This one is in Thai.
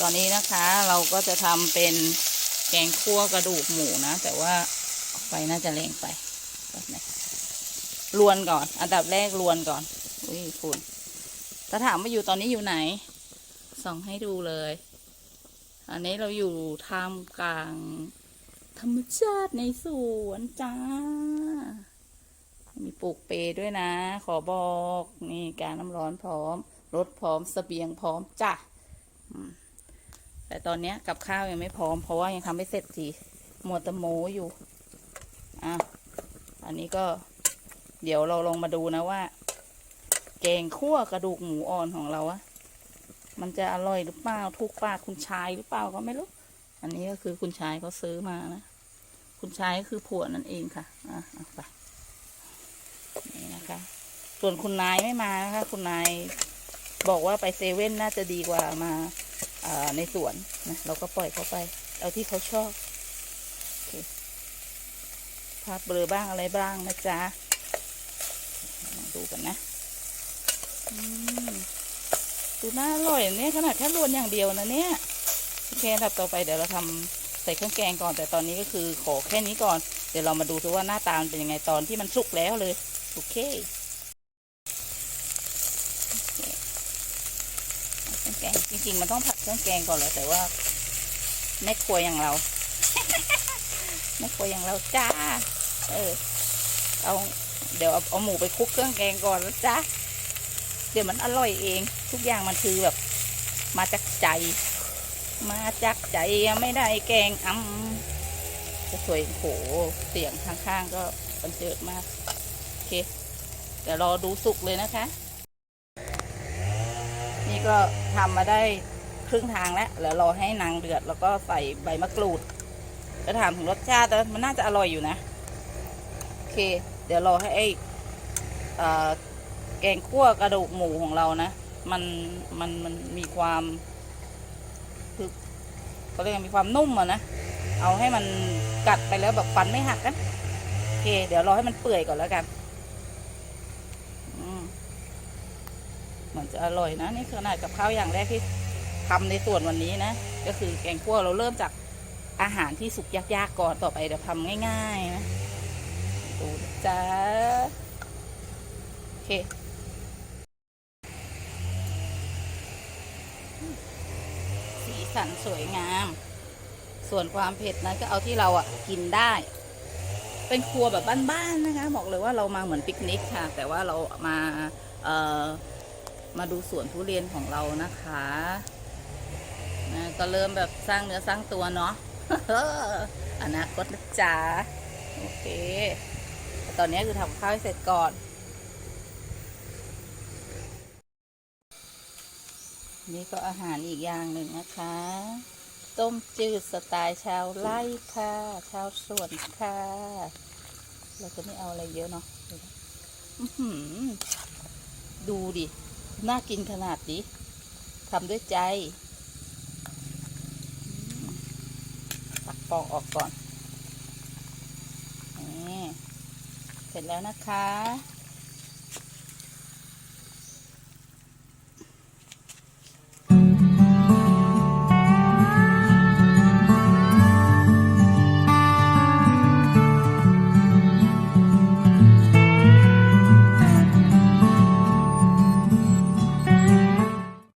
ตอนนี้นะคะเราก็จะทำเป็นแกงคั่วกระดูกหมูนะ แต่ว่าไฟน่าจะแรงไปแบบนี้ลวนก่อน อันดับแรกลวนก่อน อุ้ยฝุ่นถ้าถามว่าอยู่ตอนนี้อยู่ไหน ส่องให้ดูเลย อันนี้เราอยู่ท่ามกลาง ธรรมชาติในสวนจ้า มีปลูกเปรด้วยนะ ขอบอก นี่การน้ำร้อนพร้อม รถพร้อมสเสบียงพร้อมจ้ะอืม แต่ตอนนี้กับข้าวยังไม่พร้อม เพราะว่ายังทำไม่เสร็จทีมัวตะโมอยู่อะอันนี้ก็เดี๋ยวเราลองมาดูนะว่า แกงคั่วกระดูกหมูอ่อนของเราอะมันจะอร่อยหรือเปล่าถูกปากคุณชายหรือเปล่าก็ไม่รู้ อันนี้ก็คือคุณชายเขาซื้อมานะ คุณชายก็คือผัวนั่นเองค่ะ อะเอาไปนี่นะคะ ส่วนคุณนายไม่มานะคะ คุณนายบอกว่าไปเซเว่นน่าจะดีกว่ามา ในสวนนะเราก็ปล่อยเขาไป เอาที่เขาชอบภาพเบลอบ้างอะไรบ้างนะจ๊ะดูกันนะดูน่าอร่อยเนี่ยขนาดแค่รวนอย่างเดียวนะเนี่ยโอเคดับต่อไปเดี๋ยวเราทำใส่เครื่องแกงก่อน แต่ตอนนี้ก็คือขอแค่นี้ก่อน เดี๋ยวเรามาดูดูว่าหน้าตามันเป็นยังไงตอนที่มันสุกแล้วเลยโอเคโอเคเครื่องแกงจริงๆมันต้องผัด เครื่องแกงก่อนเลยแต่ว่าแม่ครัวอย่างเราแม่ครัวอย่างเราจ้า เออ เอา เดี๋ยวเอาเอาหมูไปคลุกเครื่องแกงก่อนแล้วจ้าเดี๋ยวมันอร่อยเอง ทุกอย่างมันคือแบบ มาจากใจ มาจากใจไม่ได้แกงอำจะสวยโหเสียงข้างๆก็บันเจิดมาก โอเค เดี๋ยวรอดูสุกเลยนะคะ นี่ก็ทำมาได้ ครึ่งทางแล้วแล้วรอให้นางเดือด แล้วก็ใส่ใบมะกรูดจะถามถึงรสชาติแต่มันน่าจะอร่อยอยู่นะ โอเค เดี๋ยวรอให้ไอ้แกงคั่วกระดูกหมูของเรานะ มันมันมันมีความคือเขาเรียกว่ามีความนุ่มอะนะ เอาให้มันกัดไปแล้วแบบฟันไม่หักกันโอเค เดี๋ยวรอให้มันเปื่อยก่อนแล้วกันเหมือนจะอร่อยนะ นี่ขนาดกับข้าวอย่างแรกที่ ทำในส่วนวันนี้นะ ก็คือแกงคั่วเราเริ่มจากอาหารที่สุกยากๆก่อนต่อไปเดี๋ยวทำง่ายๆนะดูนะจ้าโอเคสีสันสวยงาม ส่วนความเผ็ดนั้นก็เอาที่เราอะกินได้ เป็นครัวแบบบ้านๆนะคะ บอกเลยว่าเรามาเหมือนปิกนิกค่ะ แต่ว่าเรามาเอ่อมาดูสวนทุเรียนของเรานะคะ ก็เริ่มแบบสร้างเนื้อสร้างตัวเนาะอนาคตนะจ๊ะโอเคตอนนี้คือทำข้าวให้เสร็จก่อน นี่ก็อาหารอีกอย่างหนึ่งนะคะ ต้มจืดสไตล์ชาวไร่ค่ะ ชาวสวนค่ะเราจะไม่เอาอะไรเยอะเนาะดูดิ น่ากินขนาดนี้ทำด้วยใจอืมตัก ปอกออกก่อนนี่เสร็จแล้วนะคะ